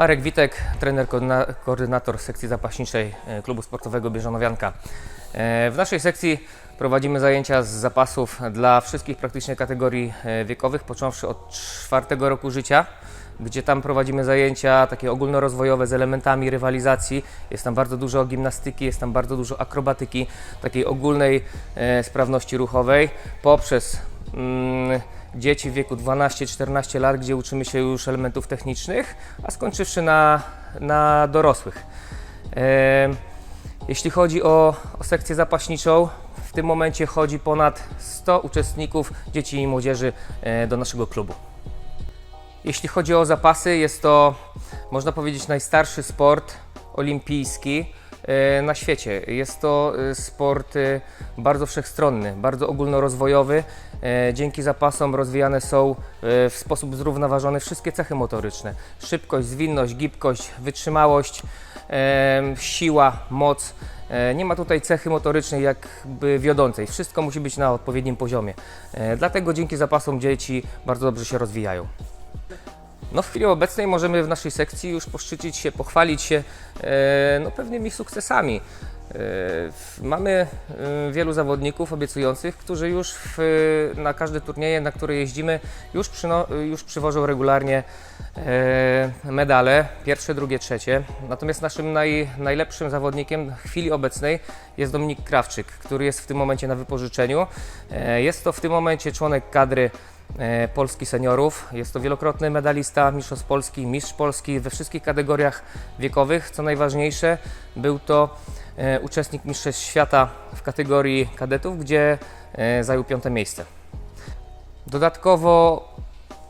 Marek Witek, trener koordyna- koordynator sekcji zapaśniczej e, klubu sportowego Bieżanowianka. E, W naszej sekcji prowadzimy zajęcia z zapasów dla wszystkich praktycznie kategorii e, wiekowych, począwszy od czwartego roku życia, gdzie tam prowadzimy zajęcia takie ogólnorozwojowe z elementami rywalizacji. Jest tam bardzo dużo gimnastyki, jest tam bardzo dużo akrobatyki, takiej ogólnej sprawności ruchowej, poprzez mm, dzieci w wieku 12-14 lat, gdzie uczymy się już elementów technicznych, a skończywszy na, na dorosłych. E, Jeśli chodzi o, o sekcję zapaśniczą, w tym momencie chodzi ponad 100 uczestników, dzieci i młodzieży e, do naszego klubu. Jeśli chodzi o zapasy, jest to, można powiedzieć, najstarszy sport olimpijski na świecie. Jest to e, sport e, bardzo wszechstronny, bardzo ogólnorozwojowy. E, Dzięki zapasom rozwijane są e, w sposób zrównoważony wszystkie cechy motoryczne: szybkość, zwinność, gibkość, wytrzymałość, e, siła, moc. E, Nie ma tutaj cechy motorycznej jakby wiodącej. Wszystko musi być na odpowiednim poziomie. E, Dlatego dzięki zapasom dzieci bardzo dobrze się rozwijają. No w chwili obecnej możemy w naszej sekcji już poszczycić się, pochwalić się e, no, pewnymi sukcesami. E, Mamy e, wielu zawodników obiecujących, którzy już w, na każde turnieje, na które jeździmy, już, przyno, już przywożą regularnie medale, pierwsze, drugie, trzecie. Natomiast naszym naj, najlepszym zawodnikiem w chwili obecnej jest Dominik Krawczyk, który jest w tym momencie na wypożyczeniu. Jest to w tym momencie członek kadry Polski seniorów. Jest to wielokrotny medalista, mistrzostw Polski, mistrz Polski we wszystkich kategoriach wiekowych. Co najważniejsze, był to e, uczestnik Mistrzostw Świata w kategorii kadetów, gdzie e, zajął piąte miejsce. Dodatkowo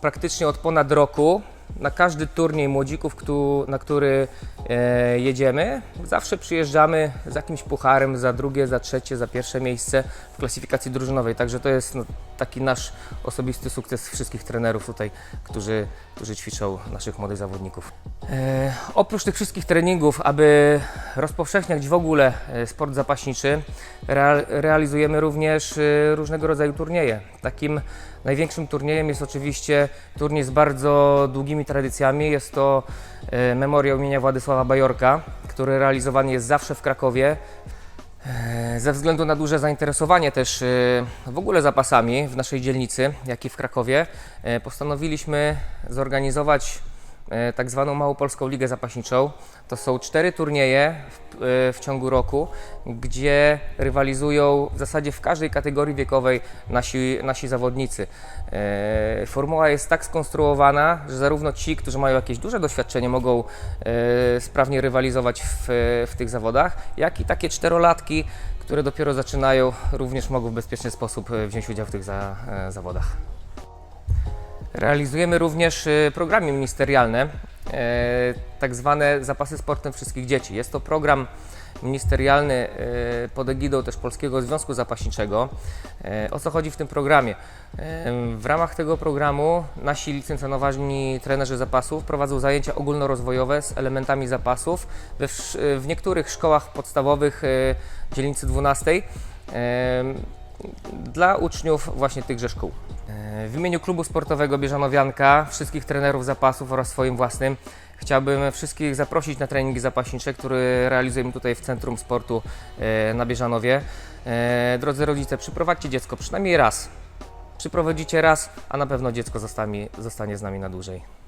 praktycznie od ponad roku na każdy turniej młodzików, na który e, jedziemy, zawsze przyjeżdżamy z jakimś pucharem za drugie, za trzecie, za pierwsze miejsce w klasyfikacji drużynowej. Także to jest no, taki nasz osobisty sukces wszystkich trenerów tutaj, którzy, którzy ćwiczą naszych młodych zawodników. E, oprócz tych wszystkich treningów, aby rozpowszechniać w ogóle e, sport zapaśniczy, real, realizujemy również e, różnego rodzaju turnieje. Takim największym turniejem jest oczywiście turniej z bardzo długimi tradycjami. Jest to e, memoriał imienia Władysława Bajorka, który realizowany jest zawsze w Krakowie. E, Ze względu na duże zainteresowanie też e, w ogóle zapasami w naszej dzielnicy, jak i w Krakowie, postanowiliśmy zorganizować tak zwaną Małopolską Ligę Zapaśniczą. To są cztery turnieje w, e, w ciągu roku, gdzie rywalizują w zasadzie w każdej kategorii wiekowej nasi, nasi zawodnicy. E, Formuła jest tak skonstruowana, że zarówno ci, którzy mają jakieś duże doświadczenie, mogą e, sprawnie rywalizować w, w tych zawodach, jak i takie czterolatki, które dopiero zaczynają, również mogą w bezpieczny sposób e, wziąć udział w tych za, e, zawodach. Realizujemy również e, programy ministerialne, e, tak zwane zapasy sportem wszystkich dzieci. Jest to program ministerialny e, pod egidą też Polskiego Związku Zapaśniczego. E, O co chodzi w tym programie? W ramach tego programu nasi licencjonowani trenerzy zapasów prowadzą zajęcia ogólnorozwojowe z elementami zapasów we, w niektórych szkołach podstawowych dzielnicy 12 e, dla uczniów właśnie tychże szkół. W imieniu klubu sportowego Bieżanowianka, wszystkich trenerów zapasów oraz swoim własnym chciałbym wszystkich zaprosić na treningi zapaśnicze, które realizujemy tutaj w Centrum Sportu e, na Bieżanowie. E, Drodzy rodzice, przyprowadźcie dziecko przynajmniej raz. Przyprowadzicie raz, a na pewno dziecko zostanie, zostanie z nami na dłużej.